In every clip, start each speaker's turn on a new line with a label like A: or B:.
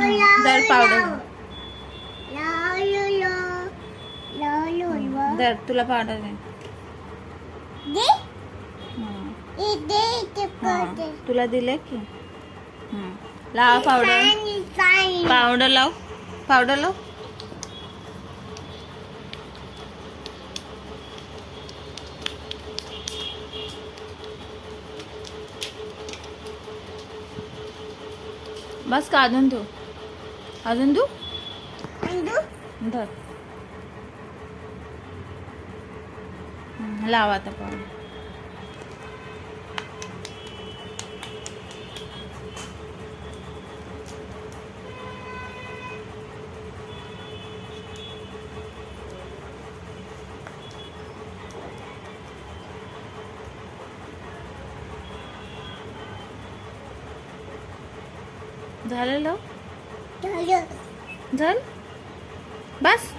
A: दर पावडर. दर तुला पावडर दे. तुला दिले की. लाव पावडर. पावडर लाव. पावडर लाव. बस का अजून तू अजून तू धर लाव आता पावडर झालेलं?
B: झालं?
A: बस?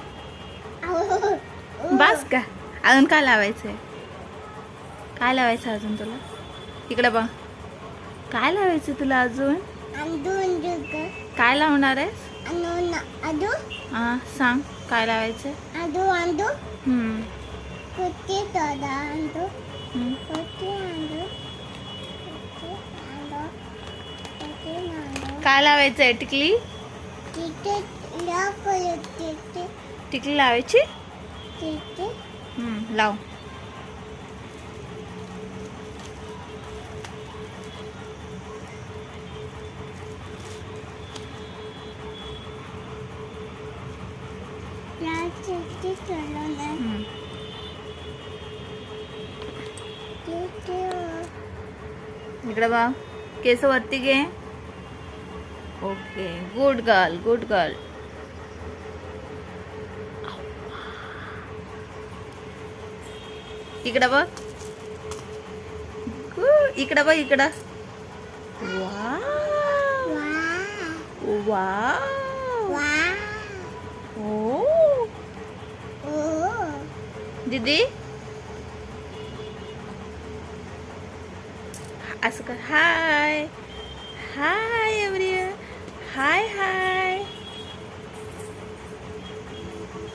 A: बस का? अजून काय लावायचंय? काय लावायचं अजून तुला? इकडे बघ. काय लावायचं तुला अजून? काय लावणार आहेस? हा सांग. काय
B: लावायचं
A: काय लावायचंय टिकली? टिकली लावायची? लाव. इकडे बघ. केस वरती घे. Okay good girl good girl इकडे बघ. इकडे बघ इकडं.
B: वा वा
A: ओ
B: ओ
A: दीदी असं कर हाय हाय एवढी हाय हाय.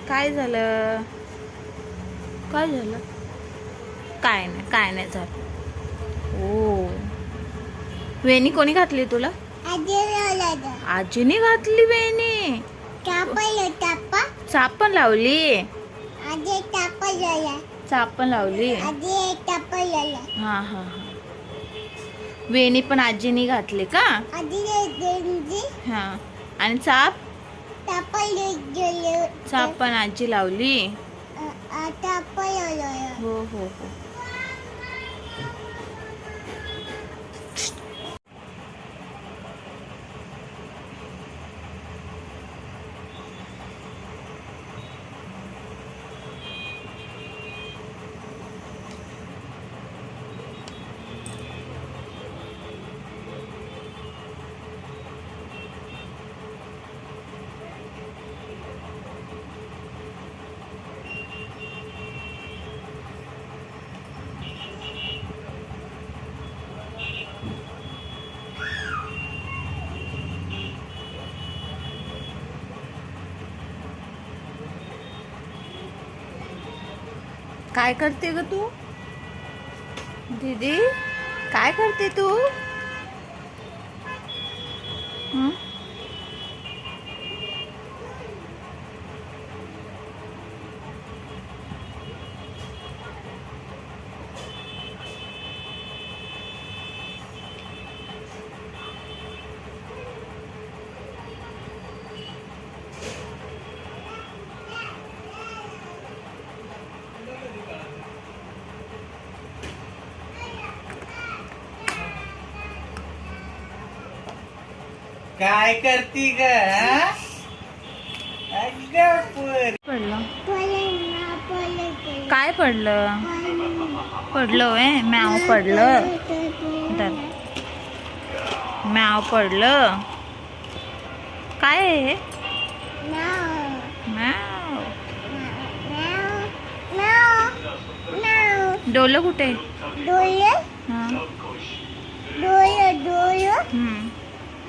A: काय झालं? काय झालं? काय नाही काय नाही झालं. ओ. वेणी कोणी घातली तुला? आजीने घातली वेणी.
B: टापल टापा
A: चाप पण लावली.
B: आधी टापल लावला.
A: चाप पण लावली.
B: आधी टापल लावला.
A: हा हा हा. वेणी पण आजीने घातली का? हा. आणि चाप? चाप पण आजी लावला. हो हो हो. काय करते ग तू? दीदी काय करते तू?
C: काय करती ग?
A: पडलं
B: पडलं. पडलं.
A: काय पडलं? पडलं होय. म्याव पडलं. म्याव पडलं. काय आहे हे? डोलं कुठे?
B: डोळे?
A: हा.
B: डोळे डोळे.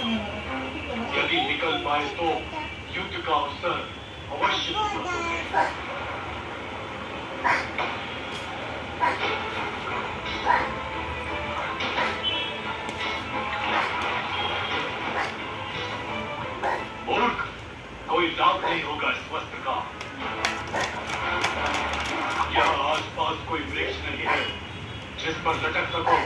C: यदि निकल पाए तो युद्ध का अवसर अवश्य मूर्ख, कोई लाभ नहीं होगा इस वस्त्र का। यहाँ आसपास कोई वृक्ष नहीं है, जिस पर लटक सको